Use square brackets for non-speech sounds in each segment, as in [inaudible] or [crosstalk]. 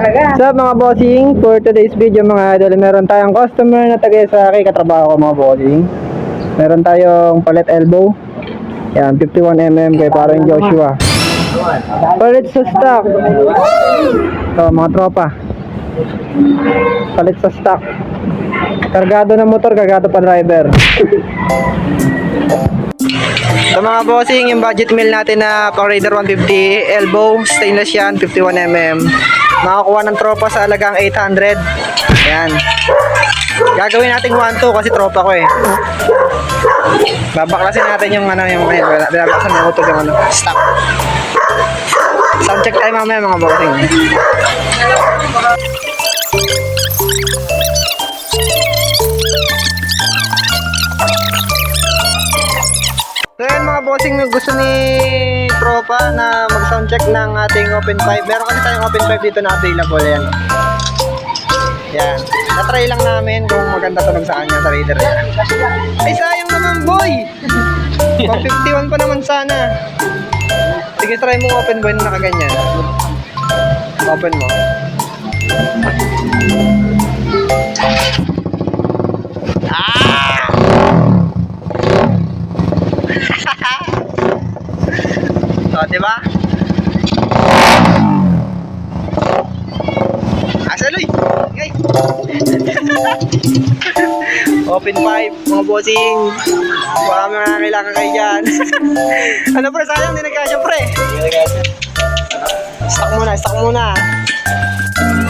What's up mga bossing? For today's video mga idol, meron tayong customer na tagay sa akin, katrabaho ko mga bossing. Meron tayong palit elbow. Yan, 51mm kay parang Joshua. Palit sa stock. Ito mga tropa. Palit sa stock. Kargado na motor, kargado pa driver. Sa mga bossing, yung budget meal natin na pang Raider 150, elbow, stainless yan, 51mm. Makakuha ng tropa sa alagang 800. Yan. Gagawin natin 1-2 kasi tropa ko eh. Babaklasin natin yung ano, yung may babaklasin yung utog yung ano, stock. Sound check tayo mamaya mga bossing. Bossing na gusto ni tropa na mag-soundcheck ng ating open pipe. Meron kasi tayong open pipe dito na available yan. Yan. Na-try lang namin kung maganda tunog sa kanya sa reader niya. Ay sayang naman boy! [laughs] Pang 51 pa naman sana. Sige try mo open boy na nakaganyan. Open mo. O, [laughs] Open pipe, mga bossing. Baka mga kailangan kayo dyan. [laughs] ano pre, sayang din nagkasya pre. Stock muna, stock muna.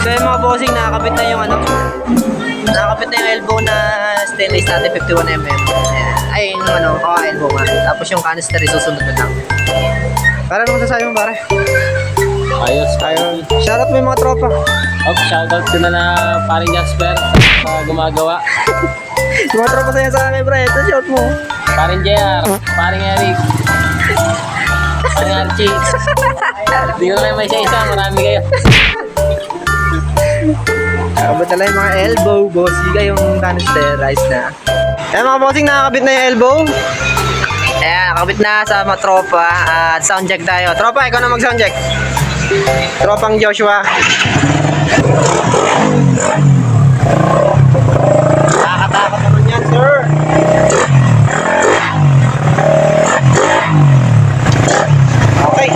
So yung mga bossing, nakakabit na yung ano. Nakakabit na yung elbow na stainless natin, 51mm. Ayan. Ay, yung ano, oh, elbow nga. Tapos yung canister, isusunod na lang. Para naman sasabi mo, pare. Ayos. Ayun. Shoutout mo yung mga tropa. Oh, shoutout ko na na paring Jasper sa gumagawa. Yung mga tropa sa'yo sa akin, pre. Ito, shout mo. Paring JR, paring Eric, paring Archie. Hindi ko na kayo may isa-isa, marami kayo. Nakabit na lang yung mga elbow, bossy yung canister, rice na. Ayan mga bossing, nakakabit na yung elbow. Ayan, nakakabit na sa mga tropa. At sound check tayo. Tropa, ikaw na mag-sound check. Tropang Joshua. Nakakatakot naman yan, sir. Okay.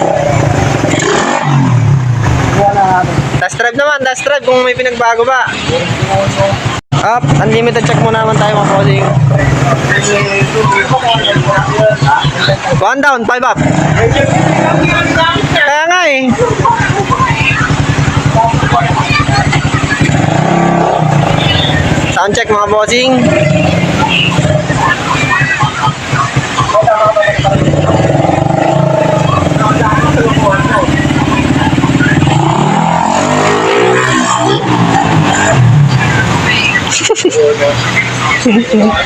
Test drive naman, test drive kung may pinagbago ba. Up, unlimited check muna naman tayo mga bossing. One down, five up. Sound check mga bossing. [laughs]